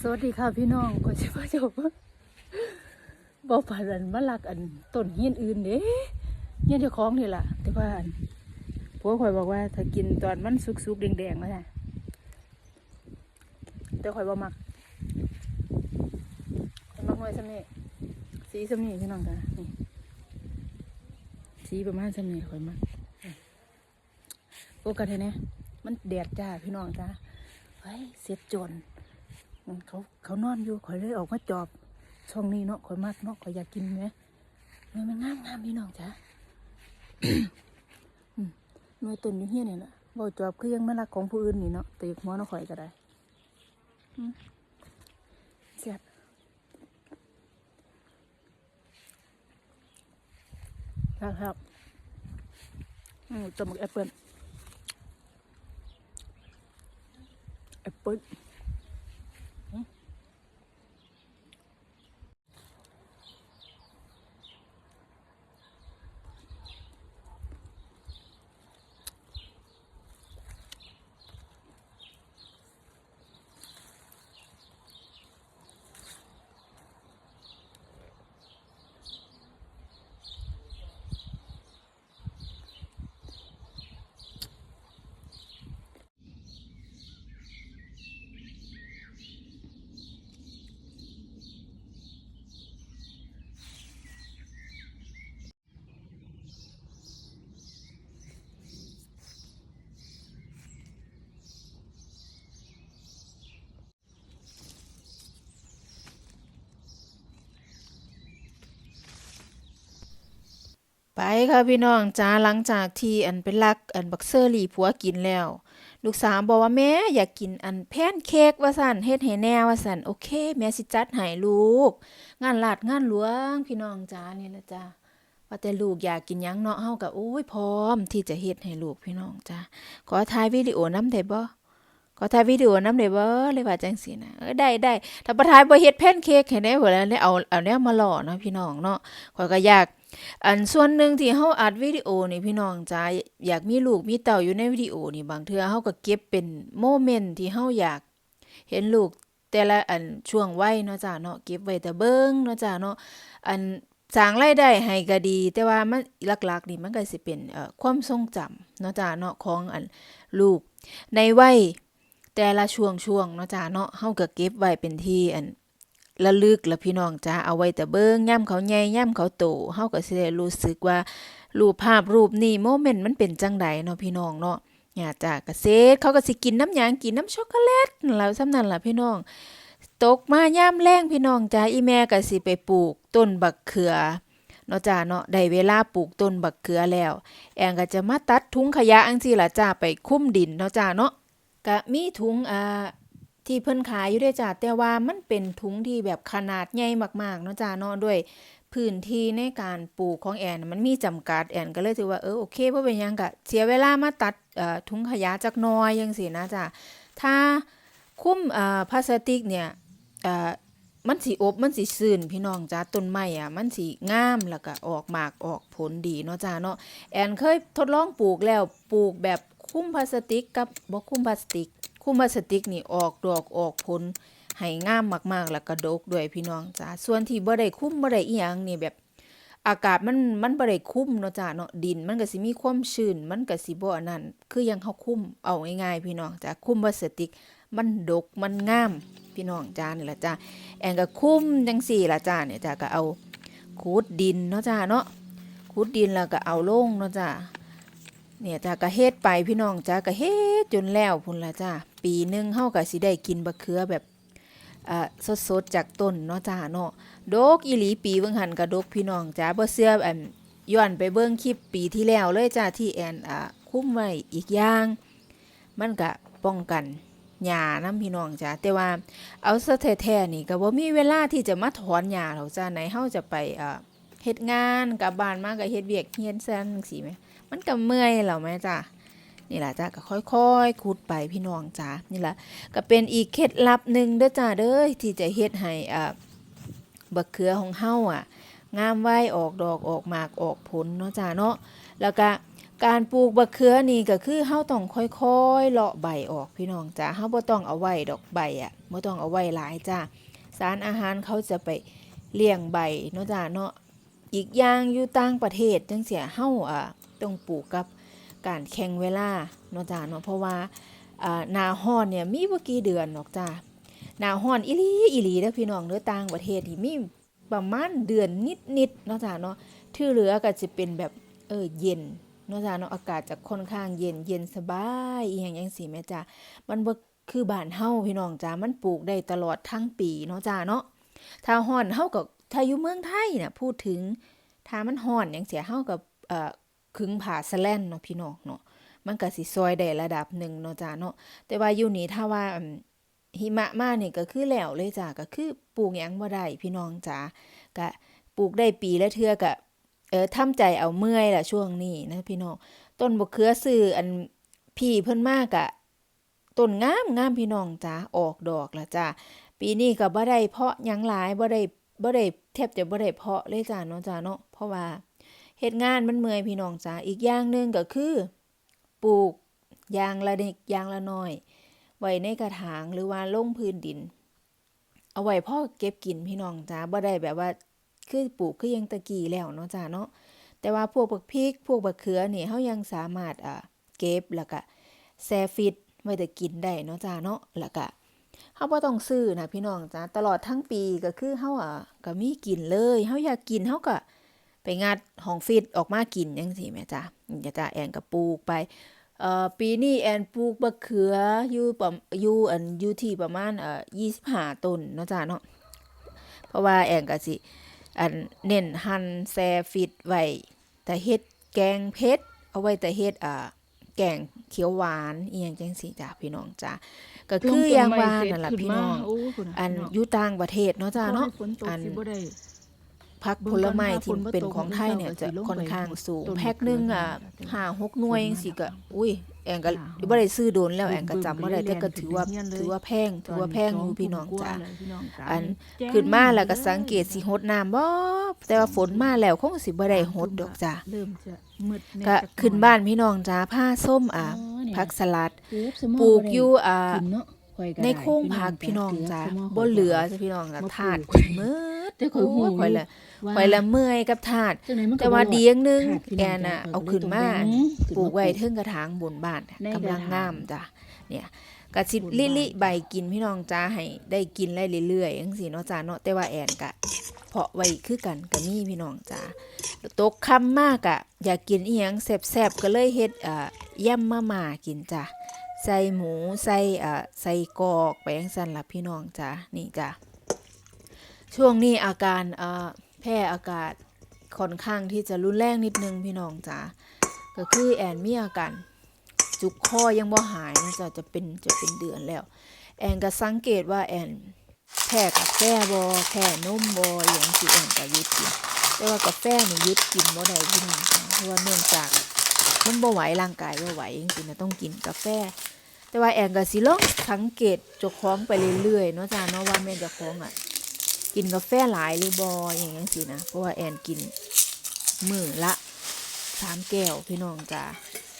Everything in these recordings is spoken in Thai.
สวัสดีค่ะพี่น้องขอชิมาจบบอกผ่านมาลักอันต้นเฮียนอื่นเด้เฮียนเจ้าของนี่ล่ะแต่ว่าอันผัวข่อยบอกว่า ถ้ากินตอนมันสุกๆแดงๆแล้วนะแต่ข่อยบ่มักมักน้อยสำนี่สีสำนี่พี่น้องจ้ะนี่สีประมาณสำนี่ข่อยมักโอ้กันเถอะเนี่ยมันแดดจ้าพี่น้องจ้าเฮ้ยเสียจน เขาเขานอนอยู่ข่อยเลยออกมาจอบช่องนี้เนาะข่อยมากเนาะข่อยอยากกินไหมนื้อมันงามงามพี่น้องจ้ะหน่วยต้นอยู่เฮียนี่แหละบ่จอบคือยังไม่รักของผู้อื่นนี่เนาะตีหัวเนาะข่อยก็ได้แซ่บครับครับอืมต้มกับแอปเปิลแอปเปิ้ล ไปค่ะพี่น้องจ้าหลังจากที่อันเป็นลักอันบักเซอรี่ผัวกินแล้ว ลูกสาวบอกว่าแม่อยากกินอันแพนเค้กว่าสันเฮ็ดให้แน่ว่าสันโอเค แม่สิจัดให้ลูก งานลาดงานหลวงพี่น้องจ้านี่แหละจ้าว่าแต่ลูกอยากกินยังเนาะเฮาก็โอ้ยพร้อมที่จะเฮ็ดให้ลูกพี่น้องจ้าขอถ่ายวิดีโอนำได้บ่ขอถ่ายวิดีโอนำได้บ่เลยว่าจังซี่นะเออได้ได้ถ้าบ่ถ่ายบ่เฮ็ดแพนเค้กให้ได้บ่แล้วเอาเอาแนวมาล่อเนาะพี่น้องเนาะข้อยก็อยาก อันส่วนหนึ่งที่เฮาอัดวิดีโอนี่พี่น้องจ้าอยากมีลูกมีเต้าอยู่ในวิดีโอนี่บางเทื่อเฮาก็เก็บเป็นโมเมนต์ที่เฮาอยากเห็นลูกแต่ละอันช่วงวัยเนาะจ้าเนาะเก็บไว้แต่เบิ่งเนาะจ้าเนาะอันสร้างรายได้ให้ก็ดี แต่ว่ามันหลักๆนี่มันก็สิเป็นเอ่อความทรงจำเนาะจ้าเนาะของอันลูกในวัยแต่ละช่วงๆเนาะจ้าเนาะเฮาก็เก็บไว้เป็นที่อัน ระลึกละพี่น้องจ้าเอาไว้แต่เบิ่งย่ำเขาใหญ่ย่ำเขาโตเฮาก็สิได้รู้สึกว่ารูปภาพรูปนี้โมเมนต์มันเป็นจังใดเนาะพี่น้องเนาะเนี่ยจ้าก็เซตเขาก็สิกินน้ำยางกินน้ำช็อกโกแลตแล้วซ้ำนั้นล่ะพี่น้อง ตกมาย่ำแรงพี่น้องจ้าอีแม่ก็สิไปปลูกต้นบักเขือเนาะจ้าเนาะได้เวลาปลูกต้นบักเขือแล้ว แองก็จะมาตัดถุงขยะอังซี่ล่ะจ้าไปคุ้มดินเนาะจ้าเนาะก็มีถุงอ่า ที่เพิ่นขายอยู่ด้วยจ้าแต่ว่ามันเป็นถุงที่แบบขนาดใหญ่มากๆเนาะจ้าเนาะด้วยพื้นที่ในการปลูกของแอนมันมีจำกัดแอนก็เลยถือว่าเออโอเคบ่เป็นยังก็เสียเวลามาตัดเอ่อถุงขยะจักน้อยจังซี่นะจ้าถ้าคุ้มพลาสติกเนี่ยมันสิอบมันสิซื่นพี่น้องจ้าต้นไม้อะมันสิงามแล้วก็ออกหมากออกผลดีเนาะจ้าเนาะแอนเคยทดลองปลูกแล้วปลูกแบบคุ้มพลาสติกกับบ่คุ้มพลาสติก คุ้มาสติกนี่ออกดอกออกผลให้งามมากๆ แล้วก็ดกด้วยพี่น้องจ้าส่วนที่บ่ได้คุ้มบ่ได้อีหยังนี่แบบ อากาศมันมันบ่ได้คุ้มเนาะจ้าเนาะดิน มันก็สิมีความชื้นมันก็สิบ่อันนั้น คือยังเฮาคุ้มเอาง่ายๆพี่น้องจ้าคุ้มพลาสติกมันดกมันงามพี่น้องจ้านี่ล่ะจ้าแอนก็คุ้มจังซี่ล่ะจ้าเนี่ยจ้าก็เอาขุดดินเนาะจ้าเนาะขุดดินแล้วก็เอาลงเนาะจ้า เนี่ยจ้าก็เฮ็ดไปพี่น้องจ้าก็เฮ็ดจนแล้วพุ่นละจ้าปีหนึงเฮาก็สิได้กินบะเขือแบบอ่าสดๆจากต้นเนาะจ้าเนาะดกอีหลีปีเบิ่งหันก็ดกพี่น้องจ้าบ่เชื่ออันย้อนไปเบิ่งคลิปปีที่แล้วเลยจ้าที่แอนอ่าคุ้มไว้อีกอย่าง มันก็ป้องกันหญ้านํพี่น้องจ้าแต่ว่าเอาซะแท้ๆนี่ก็บ่มีเวลาที่จะมาถอนหญ้าหรอกจ้าไหนเฮาจะไปอ่า เฮ็ดงานกลับบ้านมาก็เฮ็ดเวียกเฮียนซั่นจังซี่แหมมันก็เมื่อยแล้วแม่จ้ะนี่แหละจ้ะก็ค่อยๆขุดไปพี่น้องจ้านี่แหละก็เป็นอีกเคล็ดลับหนึ่งเด้อจ้าเด้อที่จะเฮ็ดให้อ่าบักเขือของเฮาอะ งามไว้ออกดอกออกหมากออกผลเนาะจ้าเนาะแล้วก็การปลูกบักเขือนี่ก็คือเฮาต้องค่อยๆเลาะใบออกพี่น้องจ้าเฮาบ่ต้องเอาไว้ดอกใบอะบ่ต้องเอาไว้หลายจ้าสารอาหารเขาจะไปเลี้ยงใบเนาะจ้าเนาะ อีกอย่างอยู่ต่างประเทศจังเสียเฮาอะต้องปลูกกับการแข่งเวลาเนาะจ้าเนาะเพราะว่าอ่าหน้าร้อนเนี่ยมีบ่กี่เดือนหรอกจ้าหนาร้อนอีหลีอีหลีเด้อพี่น้องเด้อต่างประเทศที่มีประมาณเดือนนิดๆเนาะจ้าเนาะที่เหลือก็จะเป็นแบบเออเย็นเนาะจ้าเนาะอากาศจะค่อนข้างเย็นเย็นสบายอีหยังจังซี่แม่จ้ามันบ่คือบ้านเฮาพี่น้องจ้ามันปลูกได้ตลอดทั้งปีเนาะจ้าเนาะถ้าฮ้อนเฮาก็ ถ้าอยู่เมืองไทยน่ะพูดถึงถ้ามันฮ้อนจังซี่เฮาก็เอ่อขึงผ้าสแลนเนาะพี่น้องเนาะมันก็สิซอยได้ระดับหนึ่งเนาะจ้าเนาะแต่ว่าอยู่นี่ถ้าว่าหิมะมาเนี่ก็คือแล้วเลยจ้าก็คือปลูกหยังบ่ได้พี่น้องจ้าก็ปลูกได้ปีละเทื่อก็เออทำใจเอาเมื่อยล่ะช่วงนี้นะพี่น้องต้นบกเขือซื้ออันพี่เพิ่นมากอะต้นงามงามพี่น้องจ้าออกดอกละจ้าปีนี้ก็บ่ได้เพาะหยังหลายบ่ได้ บ่ได้แทบจะบ่ได้เพาะเลยจ้าเนาะจ้าเนาะเพราะว่าเฮ็ดงานมันเมื่อยพี่น้องจ้าอีกอย่างหนึงก็คือ ปลูกยางละเนิดยางละน้อย ไว้ในกระถางหรือว่าลงพื้นดิน เอาไว้พ่อเก็บกินพี่น้องจ้าบ่ได้แบบว่าคือปลูกคือยังตะกี้แล้วเนาะจ้าเนาะแต่ว่าพวกบักพริก พวกบักเขือนี่เฮายังสามารถอ่าเก็บแล้วก็แช่ฟิตไว้แต่กินได้เนาะจ้าเนาะแล้วก็ เฮาบ่ต้องซื้อนะพี่น้องจ้าตลอดทั้งปีก็คือเฮาอะก็มีกินเลยเฮาอยากกินเฮาก็ไปงัดของฟิตออกมากินจังซี่แม่จ้านี่จ้าแอนก็ปลูกไปเอ่อปีนี้แอนปลูกบักเขืออยู่ประอยู่อันอยู่ที่ประมาณเอ่อ25ต้นเนาะจ้าเนาะเพราะว่าแอนก็สิอันเน้นหั่นแซฟิตไว้แต่เฮ็ดแกงเผ็ดเอาไว้แต่เฮ็ดอ่า แกงเขียวหวานอีหยังจังซี่จ้ะพี่น้องจ้ะก็คืออย่างว่านั่นล่ะพี่น้อง อันอยู่ต่างประเทศเนาะจ้าเนาะอัน ผักผลไม้ที่เป็นของไทยเนี่ยจะค่อนข้างสูง แพ็คหนึงอะห้าหกหน่วยจังซี่ก็อุ้ยแองก็บ่ได้ซื้อโดนแล้วแองก็จำบ่ได้แต่ก็ถือว่าถือว่าแพงถือว่าแพงอยู่พี่น้องจ้ะอันขึ้นมาแล้วก็สังเกตสิหดน้ำบ่แต่ว่าฝนมาแล้วคงสิบ่ได้หดดอกจ้ะเริ่มจะมืดแก็จักหอยขึ้นบ้านพี่น้องจ้าผ้าส้มอะอ๋อเนี่ยผักสลัดปลูกสมอปลูกอยู่อ่ากินเนาะข่อยก็ในได้โค้งผักพี่น้องจ้าเกลือสมบ่เหลือจ้ะพี่น้องจ้ะมาปลูกถาดขึ้นมืด แต่ข่อยหูโข่อยละว่าข่อยละเมื่อยกับถาดจังไหนมันก็แต่ว่าบ่รอดีอย่างหนึงขาดพี่แกน้งน่ะจ้เอาขึ้นมาก็เลยต้องแบ่งปลูกไว้ขึ้นเทึงกระถางบนบ้านในกำลังกระถางงามจ้ะเนี่ยก็สิบนลิบ้านลิใบกินพี่น้องจ้าให้ได้กินได้เรื่อยๆจังซี่เนาะจ้าเนาะแต่ว่าแอนก็เพาะไว้คือกันก็มีพี่น้องจ้าตกค่ำมากอะอยากกินอีหยังแซ่บๆก็เลยเฮ็ดอ่ายำมาม่ากินจ้ะใส่หมูใส่อ่าใส่กรอกไปยังสั่นล่ะพี่น้องจ้านี่จ้ะ ช่วงนี้อาการแพ้อากาศค่อนข้างที่จะรุนแรงนิดนึงพี่น้องจ้าก็คือแอนมีอาการจุกคอยังบ่หายนะจ๊ะจะเป็นจะเป็นเดือนแล้ว แอนก็สังเกตว่าแอนแพ้กาแฟบ่แพ้นมบ่อย่างสิแอนก็ยุดกินแต่ว่ากาแฟนี่ยุดกินบ่ได้พี่น้องจ้าเพราะว่าเนื่องจากมันบ่ไหวร่างกายบ่ไหวจริงๆนะต้องกินกาแฟ แต่ว่าแอนก็สิลองสังเกตเจ้าของไปเรื่อยๆเนาะจ้าเนาะว่าแม่เจ้าของอะ กินกาแฟหลายหรือบ่อย่างจังซี่นะเพราะว่าแอนกินมือละสามแก้วพี่น้องจ้า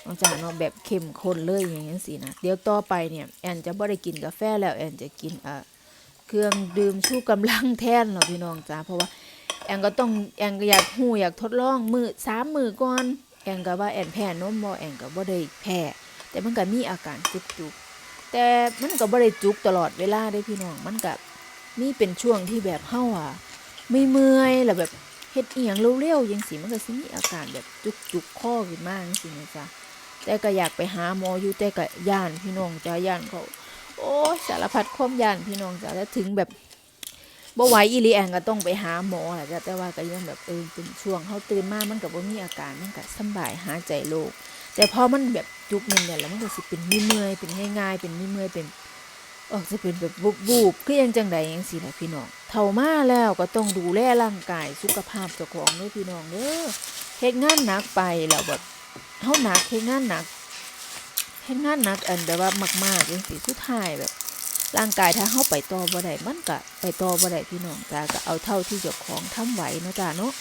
เนาะจ้าเนาะแบบเข้มข้นเลยอย่างจังซี่นะเดี๋ยวต่อไปเนี่ยแอนจะบ่ได้กินกาแฟแล้วแอนจะกินเอ่อเครื่องดื่มชูกำลังแทนเนาะพี่น้องจ้าเพราะว่าแอนก็ต้องแอนก็อยากฮู้อยากทดลองมือสามมือก่อนแอนก็ว่าแอนแพ้นมบ่แอนก็บ่ได้แพ้แต่มันก็มีอาการจุกๆแต่มันก็บ่ได้จุกตลอดเวลาได้พี่น้องมันก็ มีเป็นช่วงที่แบบเฮาอะไม่เมื่อยแล้วแบบเฮ็ดเอียงเร็วๆจังซี่มันก็สิมีอาการแบบจุกๆคอขึ้นมาจังซี่นะจ๊ะแต่ก็อยากไปหาหมออยู่แต่ก็ย่านพี่น้องจ้าย่านเขาโอ้สารพัดความย่านพี่น้องจ้าแล้วถึงแบบบ่ไหวอีลีแองก็ต้องไปหาหมอแหละจ้ะแต่ว่าก็ยังแบบเออเป็นช่วงเฮาตื่นมามันก็บ่มีอาการมันก็สบายหายใจโล่งแต่พอมันแบบจุกนึงเนี่ยแล้วมันก็สิเป็นมีเมื่อยเป็นง่าย ๆ เป็นมีเมื่อยเป็น ออกจะเป็นแบบบุบบูบๆคือยังจังใดยังสินะพี่น้องเท่ามาแล้วก็ต้องดูแลร่างกายสุขภาพเจ้าของเด้อพี่น้องเด้อเฮ็ดงานหนักไปแล้วแบบเฮาหนักเฮ็ดงานหนักเฮ็ดงานหนักอันแบบว่ามากๆจังซี่สุดท้ายแบบ ร่างกายถ้าเฮาไปต่อบ่ได้มันก็ไปต่อบ่ได้พี่น้องจ้าก็เอาเท่าที่เจ้าของทำไหวเนาะจ้าเนาะ